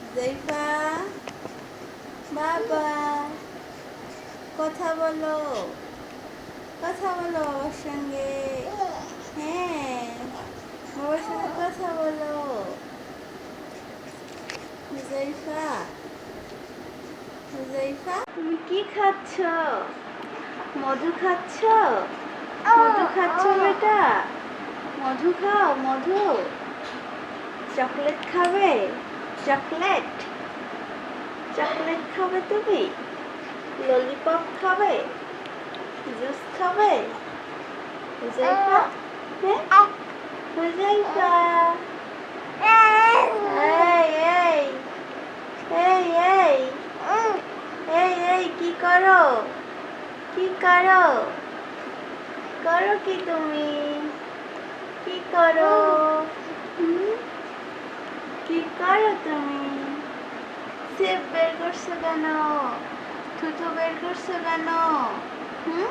হুজাইফা বাবা কথা বলো। কথা বলো বাবার সঙ্গে। হ্যাঁ বাবার সঙ্গে কথা বলো। হুজাইফা হুজাইফা তুমি কি খাচ্ছ? মধু খাচ্ছ? মধু খাচ্ছ বেটা? মধু খাও মধু। চকলেট খাবে? চকলেট? চকলেট খাবে তুমি? ললিপপ খাবে? জুস খাবে? হুজাইফা হ্যাঁ? হুজাইফা এই এই এই এই এই, কি করো? কি করো? করো কি তুমি? কি করো? করো তুমি সেপ বের করছ কেন? থুতু বের করছ কেন? হুম?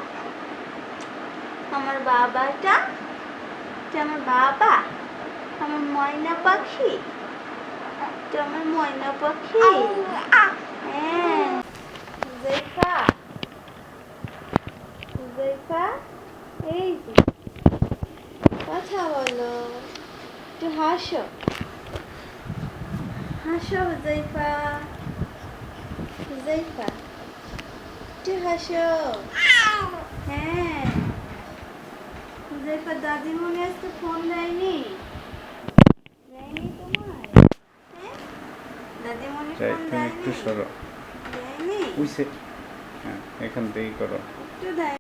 আমার বাবাটা আমার বাবা? আমার ময়না পাখি? আমার ময়না পাখি? হ্যাঁ। কথা বলো। একটু হাসো। হাসো হুজাইফা হুজাইফা একটু হাসো। হ্যাঁ। হুজাইফা দাদিমণি আজকে ফোন দেয়নি? দেয়নি তোমার? হ্যাঁ? দাদিমণি ফোন তুমি একটু দেয়নি? সরো। দেয়নি? হ্যাঁ এখান থেকেই করো। একটু দেয়